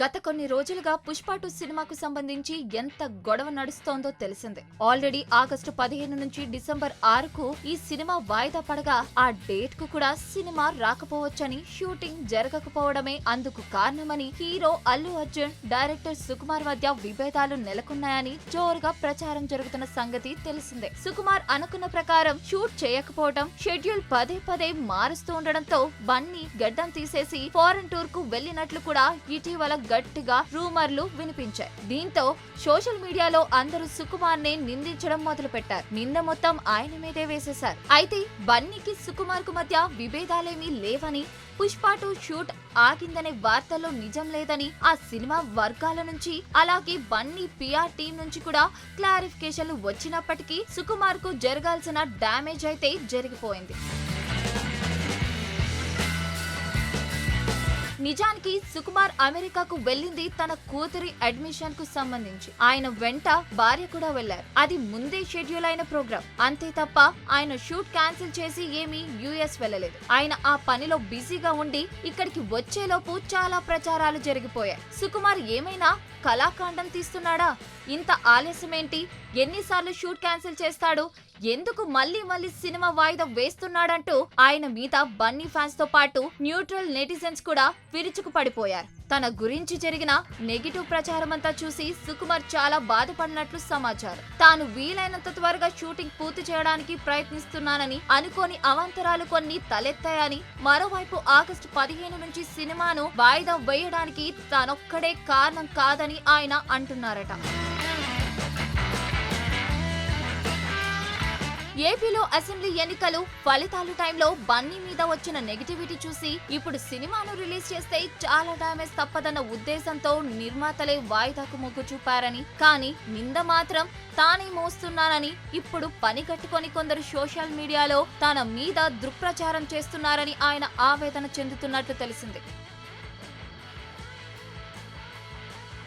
గత కొన్ని రోజులుగా పుష్ప టూ సినిమాకు సంబంధించి ఎంత గొడవ నడుస్తోందో తెలిసిందే. ఆల్రెడీ ఆగస్టు పదిహేను నుంచి డిసెంబర్ ఆరుకు ఈ సినిమా వాయిదా పడగా ఆ డేట్కు కూడా సినిమా రాకపోవచ్చని షూటింగ్ జరగకపోవడమే అందుకు కారణమని హీరో అల్లు అర్జున్ డైరెక్టర్ సుకుమార్ మధ్య విభేదాలు నెలకొన్నాయని జోరుగా ప్రచారం జరుగుతున్న సంగతి తెలిసిందే. సుకుమార్ అనుకున్న ప్రకారం షూట్ చేయకపోవడం షెడ్యూల్ పదే పదే మారుస్తూ ఉండడంతో బన్నీ గడ్డం తీసేసి ఫారెన్ టూర్కు వెళ్ళినట్లు కూడా ఇటీవల గట్టిగా రూమర్లు వినిపించాయి. దీంతో సోషల్ మీడియాలో అందరూ సుకుమార్ నే నిందించడం మొదలు పెట్టారు నింద మొత్తం ఆయన మీదే వేసేశారు. అయితే బన్నీకి సుకుమార్కు మధ్య విభేదాలేమీ లేవని పుష్ప టూ షూట్ ఆగిందనే వార్తల్లో నిజం లేదని ఆ సినిమా వర్గాల నుంచి అలాగే బన్నీ పిఆర్ టీం నుంచి కూడా క్లారిఫికేషన్లు వచ్చినప్పటికీ సుకుమార్కు జరగాల్సిన డ్యామేజ్ అయితే జరిగిపోయింది. నిజానికి సుకుమార్ అమెరికాకు వెళ్ళింది తన కూతురి అడ్మిషన్కు సంబంధించి. ఆయన వెంట భార్య కూడా వెళ్ళారు అది ముందే షెడ్యూల్ అయిన ప్రోగ్రామ్ అంతే తప్ప ఆయన షూట్ క్యాన్సిల్ చేసి ఏమీ యుఎస్ వెళ్ళలేదు. ఆయన ఆ పనిలో బిజీగా ఉండి ఇక్కడికి వచ్చేలోపు చాలా ప్రచారాలు జరిగిపోయాయి. సుకుమార్ ఏమైనా కళాకాండం తీస్తున్నాడా? ఇంత ఆలస్యమేంటి? ఎన్నిసార్లు షూట్ క్యాన్సిల్ చేస్తాడు? ఎందుకు మళ్ళీ మళ్ళీ సినిమా వాయిదా వేస్తున్నాడంటూ ఆయన మీద బన్నీ ఫ్యాన్స్తో పాటు న్యూట్రల్ నెటిజన్స్ కూడా విరుచుకు పడిపోయారు తన గురించి జరిగిన నెగిటివ్ ప్రచారం అంతా చూసి సుకుమార్ చాలా బాధపడినట్లు సమాచారం. తాను వీలైనంత త్వరగా షూటింగ్ పూర్తి చేయడానికి ప్రయత్నిస్తున్నానని అనుకోని అవాంతరాలు కొన్ని తలెత్తాయని మరోవైపు ఆగస్టు పదిహేను నుంచి సినిమాను వాయిదా వేయడానికి తానొక్కడే కారణం కాదని ఆయన అంటున్నారట. ఏపీలో అసెంబ్లీ ఎన్నికలు ఫలితాలు టైంలో బన్నీ మీద వచ్చిన నెగిటివిటీ చూసి ఇప్పుడు సినిమాను రిలీజ్ చేస్తే చాలా డామేజ్ తప్పదన్న ఉద్దేశంతో నిర్మాతలే వాయిదాకు మొగ్గు చూపారని. కానీ నింద మాత్రం తానే మోస్తున్నానని ఇప్పుడు పని కట్టుకొని కొందరు సోషల్ మీడియాలో తన మీద దుష్ప్రచారం చేస్తున్నారని ఆయన ఆవేదన చెందుతున్నట్లు తెలిసింది.